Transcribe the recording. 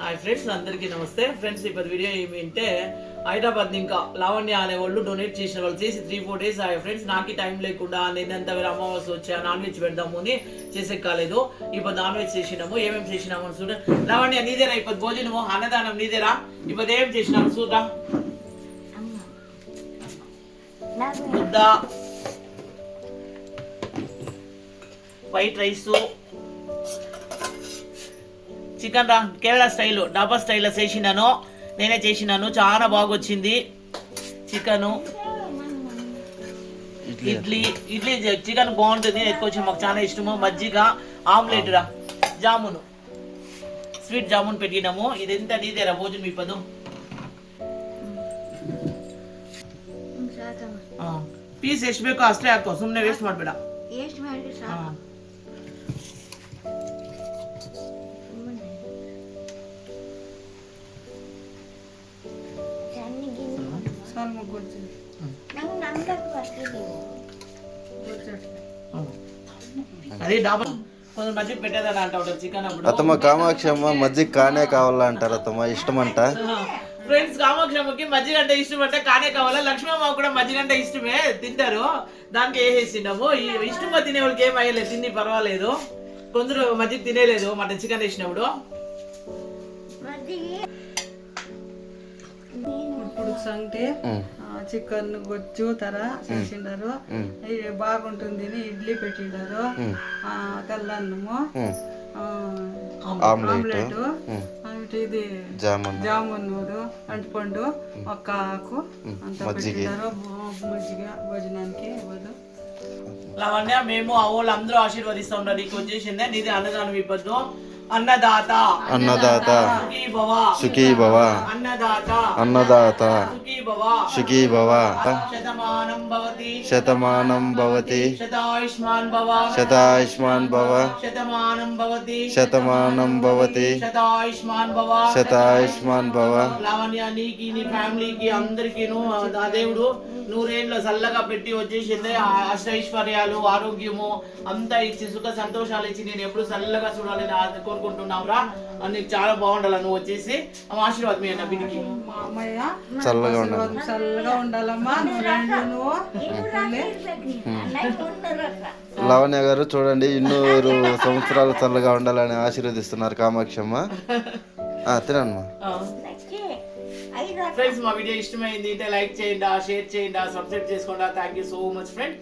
Hi friends అందరికీ నమస్తే. Friends ఇప్పుడు వీడియో ఏమిటంటే హైదరాబాద్ ఇంకా లావణ్య అనే వాళ్ళు డొనేట్ చేసిన వాళ్ళు చేసి త్రీ ఫోర్ డేస్ అయ్యాయి ఫ్రెండ్స్ నాకు టైం లేకుండా నేనంత వేరే అమావాస్య వచ్చా నాన్ వెజ్ పెడదాము అని చేసే కాలేదు. ఇప్పుడు నాన్ వెజ్ చేసినాము ఏమేమి చేసినాము అని చూడ. లావణ్య నీదేరా ఇప్పుడు భోజనము అన్నదానం నీదేరా ఇప్పుడు ఏం చేసినాము చూద్దా. ముద్ద వైట్ రైస్ చికెన్ రా కేరళ స్టైల్ డాబా స్టైల్లో చేసినాను నేనే చేసినాను చాలా బాగా వచ్చింది చికెను ఇడ్లీ ఇడ్లీ చే- చికెన్ బాగుంటుంది కొంచెం మాకు చాలా ఇష్టము మజ్జిగ ఆమ్లెట్ రా జామును ಸ್ವೀಟ್ ಜಾಮೂನ್ పెట్టినాము ఇది ఎంత నీదేరా భోజనం మీ పదం ಪೀಸ್ ಎಷ್ಟು ಬೇಕೋ ಅಷ್ಟೇ ಹಾಕೋ ಸುಮ್ಮನೆ ವೇಸ್ಟ್ ಮಾಡಬೇಡ నన్ను కొంచెం అది కామాక్షి అమ్మ మజ్జిగ కానే కావాలా అంటారు అతమ్మ ఇష్టం అంట ఫ్రెండ్స్ కామాక్షమ్మకి మజ్జిగ అంటే ఇష్టం అంటే కానే కావాలా? లక్ష్మమ్మ కూడా మజ్జిగ అంటే ఇష్టమే తింటారు. దానికి వేసేసినాము ఇష్టంగా తినే వాళ్ళకి ఏం అయ్యలేదు తిని పర్వాలేదు. కొందరు మజ్జిగ తినేలేదు మటన్ చికెన్ వేసినప్పుడు. ఉమ్, చికెన్ గొజ్జు తర చేసిండారు. బాగుంటుంది అని ఇడ్లీ పెట్టిండారు. తెల్లన్నము ఆమ్లెట్. ఇది జామున్. జామున్ అంటుపండు ఒక్క ఆకు అంత మజ్జిగ. పెట్టిండారు. మజ్జిగ భోజనానికి ఇవ్వదు. లావణ్య మేము ఆ వాళ్ళు అందరూ ఆశీర్వదిస్తా ఉన్నారు నీకు వచ్చేసిందే నీది అన్నదానం ఇవ్వద్దు. అన్నదాత. అన్నదాత. సుఖీ భవ అన్నదాత. అన్నదాత. సుఖీ భవ శతమానం భవతి శతమానం భవతి శతాయుష్మాన్ భవ శతమానం భవతి శతమానం భవతి శతాయుష్మాన్ భవ శతాయుష్మాన్ భవ లావణ్య నీకి నీ ఫ్యామిలీకి అందరికీను ఆ దేవుడు నూరేళ్ళు చల్లగా పెట్టి వచ్చేసింది. ఆ అష్టైశ్వర్యాలు ఆరోగ్యము అంతా ఇచ్చి సుఖ సంతోషాలు ఇచ్చి నేను ఎప్పుడు చల్లగా చూడాలని ఆ- కోరుకుంటున్నావురా? నీకు చాలా బాగుండాలి. నువ్వు వచ్చేసి ఆశీర్వాదం అన్న బిడ్డకి. చల్లగా ఉండాలి. రోజు చల్లగా ఉండాలమ్మా నువ్వు లావణ్య గారు చూడండి ఇన్నూరు సంవత్సరాలు చల్లగా ఉండాలని ఆశీర్వదిస్తున్నారు కామాక్షమ్మ. తినమ్మా. ఫ్రెండ్స్ మా వీడియో ఇష్టమైంది అంటే లైక్ చేయండి షేర్ చేయండి సబ్స్క్రైబ్ చేసుకోండి. Thank you so much friend